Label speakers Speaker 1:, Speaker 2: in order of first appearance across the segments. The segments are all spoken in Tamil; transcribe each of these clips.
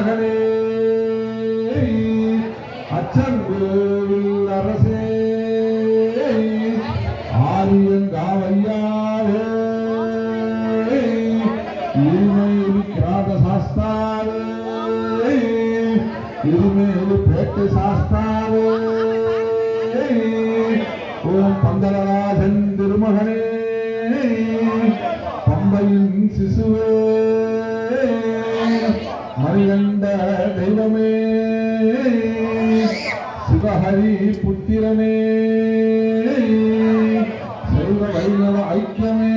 Speaker 1: மகனே. அச்சங்கோவில் அரசே. ஆரியங்காவையாவே இருமேலி கிராத சாஸ்தாவே இருமேலி பேட்டு சாஸ்தாவே ஓம் பந்தரராஜன் திருமகனே. பம்பையின் சிசுவே. கொண்ட தெய்வமே. சிவஹரி புத்திரனே. சைவ வைணவ ஐக்கியமே.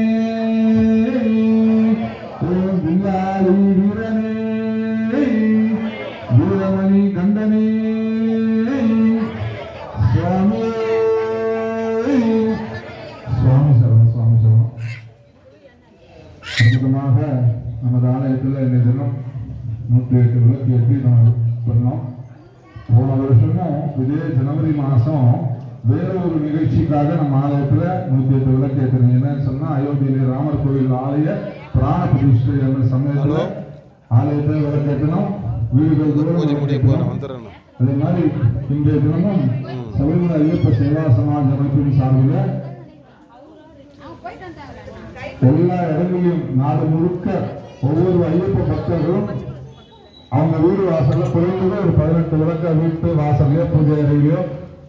Speaker 1: ஓம் வீரனே. வீரமணி கண்டனே சுவாமி. சுவாமி சரணம் சுவாமி சரணம். அற்புதமாக நமது ஆலயத்தில் இந்த தினம் நூற்றி எட்டு விளக்கு ஏற்றி நம்ம பண்ணோம் போன வருஷமும் இதே ஜனவரி மாதம் வேற ஒரு நிகழ்ச்சிக்காக நம்ம ஆலயத்தில் நூற்றி எட்டு விளக்கு ஏற்றுறோம் என்னன்னு சொன்னால் அயோத்தியிலே ராமர் கோவில் ஆலய பிராண பிரதிஷ்டை என்ற சமயத்தில் ஆலயத்தை விளக்கு ஏற்றணும் வீடுகள் அதே மாதிரி இன்றைய தினமும் சபரிமலை ஐயப்ப சேவா சமாஜ் அமைப்பின் சார்பில் எல்லா இடங்களிலும் நாடு முழுக்க ஒவ்வொரு ஐயப்ப பக்தர்களும் அவங்க வீடு வாசல்ல குறைந்தது ஒரு பதினெட்டு விளக்க வீட்டு வாசல்லையோ பூஜை அறையிலையோ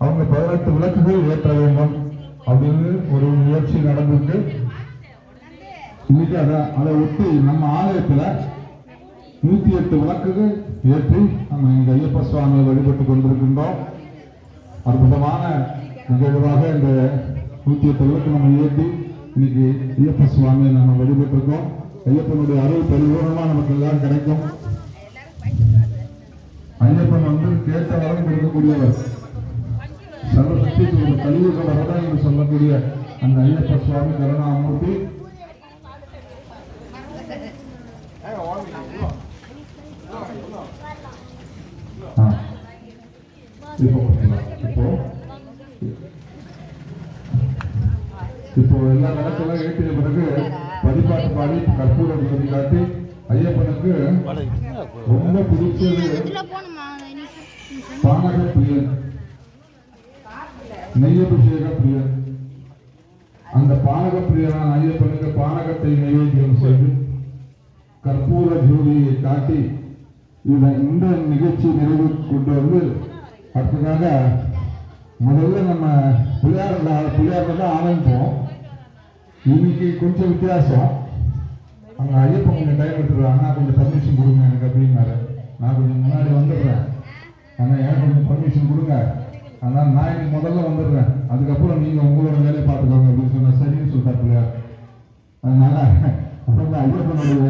Speaker 1: அவங்க பதினெட்டு விளக்குகள் ஏற்ற வேண்டும் அப்படின்னு ஒரு முயற்சி நடந்திருக்கு. இன்னைக்கு அதை அதை ஒட்டி நம்ம ஆலயத்துல நூத்தி எட்டு விளக்குகள் ஏற்றி நம்ம இந்த ஐயப்ப சுவாமியை வழிபட்டு கொண்டிருக்கின்றோம். அற்புதமான நிகழ்வாக இந்த நூத்தி எட்டு விளக்கு நம்ம ஏற்றி இன்னைக்கு ஐயப்ப சுவாமியை நம்ம வழிபட்டிருக்கோம். ஐயப்பனுடைய அருள் பரிபூர்ணமா நமக்கு எல்லாம் கிடைக்கும். வரம் கொடுக்கக்கூடியவர் ஒரு கலியுக வரதான் என்று சொல்லக்கூடிய அந்த ஐயப்ப சுவாமி கருணாமூர்த்தி. இப்போ இப்போ? இப்போ எல்லா விளக்கெல்லாம் ஏற்றிய பிறகு வழிபாட்டு பாடி கற்பூரம் சொல்லி காட்டி ஐயப்பனுக்கு ரொம்ப பிடிச்சது பானக பிரியன் நெய்யபிஷேக பிரியன் அந்த பானக பிரியனான ஐயப்பனுக்கு பானகத்தை நைவேத்தியம் செய்து கற்பூர ஜோதியை காட்டி இதை இந்த நிகழ்ச்சி நிறைவு கொண்டு வந்து அடுத்ததாக முதல்ல நம்ம பிள்ளையார் பிள்ளையார்ல தான் ஆரம்பிப்போம். இன்னைக்கு கொஞ்சம் வித்தியாசம். அங்கே ஐயப்பன் கொஞ்சம் டைம் எடுத்துருவாங்க அண்ணா கொஞ்சம் பர்மிஷன் கொடுங்க எனக்கு அப்படின்னாரு. நான் கொஞ்சம் முன்னாடி வந்துடுறேன். அண்ணா எனக்கு கொஞ்சம் பர்மிஷன் கொடுங்க. அதனால் நான் இன்னைக்கு முதல்ல வந்துடுறேன். அதுக்கப்புறம் நீங்கள் உங்களோட வேலையை பார்த்துக்கோங்க அப்படின்னு சொன்னால் சரின்னு சொல்லிட்டார் அதனால அப்புறம் ஐயப்பனுடைய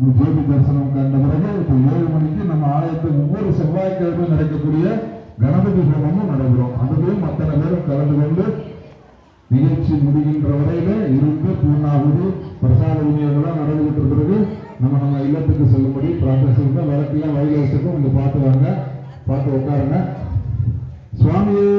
Speaker 1: ஒரு ஜோதி தரிசனம் கண்ட பிறகு இப்போ ஏழு மணிக்கு நம்ம ஆலயத்தில் ஒவ்வொரு செவ்வாய்க்கிழமை நடக்கக்கூடிய கணபதி ஹோமமும் நடைபெறும். அதுலேயும் அத்தனை பேரும் கலந்து கொண்டு நிகழ்ச்சி முடிகின்ற வரையில இருந்து பூர்ணாகுதி பிரசாத விநியோகம் நடந்துகிட்டு இருக்கிறது. நம்ம நம்ம இல்லத்துக்கு செல்லும்படி பிரார்த்தனை செய்யுங்க வழக்கெல்லாம் வயல வச்சுக்கும் இங்க பார்த்து வாங்க. பார்த்து உட்காருங்க. சுவாமியே!